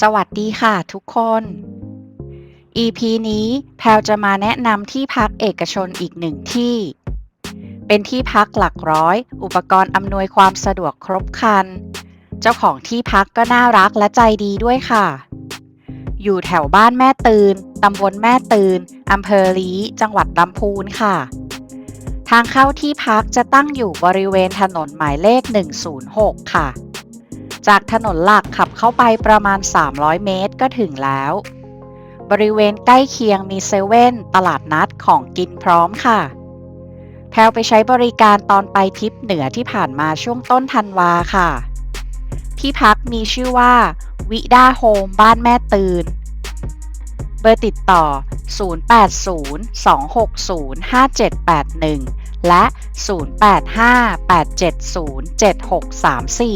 สวัสดีค่ะทุกคน EP นี้แพลวจะมาแนะนำที่พักเอกชนอีกหนึ่งที่ เป็นที่พักหลักร้อย อุปกรณ์อำนวยความสะดวกครบครัน เจ้าของที่พักก็น่ารักและใจดีด้วยค่ะ อยู่แถวบ้านแม่ตืนตำบลแม่ตืนอำเภอลีจังหวัดลำพูนค่ะ ทางเข้าที่พักจะตั้งอยู่บริเวณถนนหมายเลข 106 ค่ะ จากถนนหลักขับเข้าไปประมาณ 300 เมตรก็ถึงแล้ว บริเวณใกล้เคียงมีเซเว่นตลาดนัดของกินพร้อมค่ะ แพลวไปใช้บริการตอนไปทริปเหนือที่ผ่านมาช่วงต้นธันวาค่ะ ที่พักมีชื่อว่า วิด้าโฮมบ้านแม่ตื่นเบอร์ติดต่อ 0802605781 และ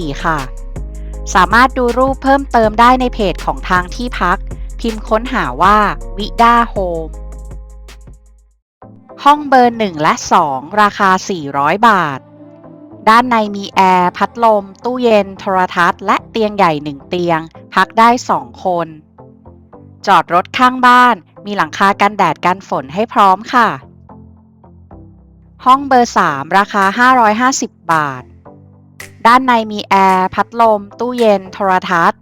0858707634 ค่ะ สามารถดูรูปเพิ่มเติมได้ในเพจของทางที่พัก พิมพ์ค้นหาว่าวิด้าโฮมห้องเบอร์ 1 และ 2 ราคา 400 บาท ด้านในมีแอร์ พัดลม ตู้เย็น โทรทัศน์ และเตียงใหญ่ 1 เตียง พักได้ 2 คน จอดรถข้างบ้าน มีหลังคากันแดดกันฝนให้พร้อมค่ะ ห้องเบอร์ 3 ราคา 550 บาท ด้านในมีแอร์พัดลม ตู้เย็น โทรทัศน์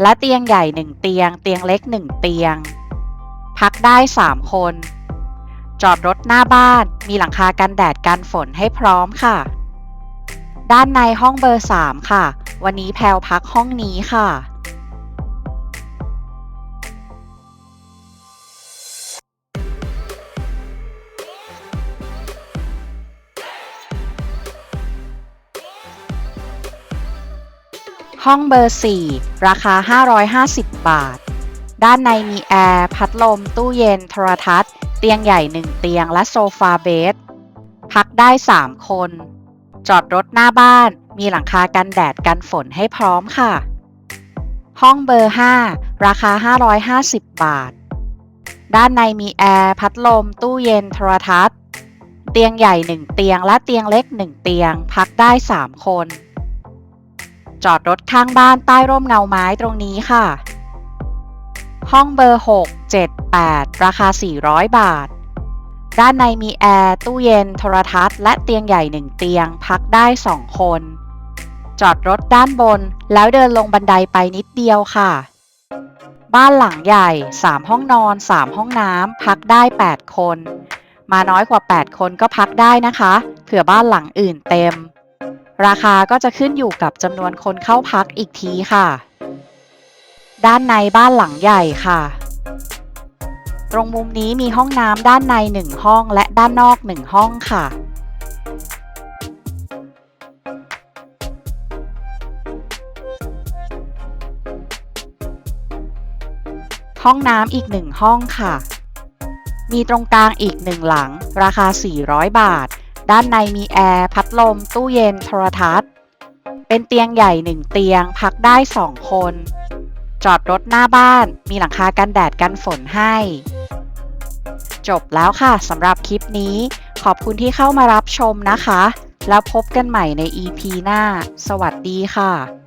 และเตียงใหญ่1เตียง เตียงเล็ก1เตียง พักได้ 3 คน จอดรถหน้าบ้าน มีหลังคากันแดดกันฝนให้พร้อมค่ะ ด้านในห้องเบอร์ 3 ค่ะ วันนี้แพลวพักห้องนี้ค่ะ ห้องเบอร์ 4 ราคา 550 บาท ด้านในมีแอร์ พัดลม ตู้เย็น โทรทัศน์ เตียงใหญ่ 1 เตียง และโซฟาเบด พักได้ 3 คน จอดรถหน้าบ้าน มีหลังคากันแดดกันฝนให้พร้อมค่ะ ห้องเบอร์ 5 ราคา 550 บาท ด้านในมีแอร์ พัดลม ตู้เย็น โทรทัศน์ เตียงใหญ่ 1 เตียง และเตียงเล็ก 1 เตียง พักได้ 3 คน จอดรถข้างบ้านใต้ร่มเงาไม้ตรงนี้ค่ะ ห้องเบอร์ 6 7 8 ราคา 400 บาท ด้านในมีแอร์ ตู้เย็น โทรทัศน์ และเตียงใหญ่1เตียง พักได้ 2 คน จอดรถด้านบน แล้วเดินลงบันไดไปนิดเดียวค่ะ บ้านหลังใหญ่ 3 ห้องนอน 3 ห้องน้ำ พักได้ 8 คน มาน้อยกว่า 8 คนก็พักได้นะคะ เผื่อบ้านหลังอื่นเต็ม ราคาก็จะขึ้นอยู่กับจำนวนคนเข้าพักอีกทีค่ะ ด้านในบ้านหลังใหญ่ค่ะ ตรงมุมนี้มีห้องน้ำด้านใน 1 ห้องและด้านนอก 1 ห้องค่ะ ห้องน้ำอีก1ห้องค่ะ มีตรงกลางอีก1หลัง ราคา 400 บาท ด้านในมีแอร์ พัดลม ตู้เย็น โทรทัศน์ เป็นเตียงใหญ่หนึ่งเตียง พักได้สองคน จอดรถหน้าบ้าน มีหลังคากันแดดกันฝนให้ จบแล้วค่ะสำหรับคลิปนี้ ขอบคุณที่เข้ามารับชมนะคะ แล้วพบกันใหม่ใน EP หน้า สวัสดีค่ะ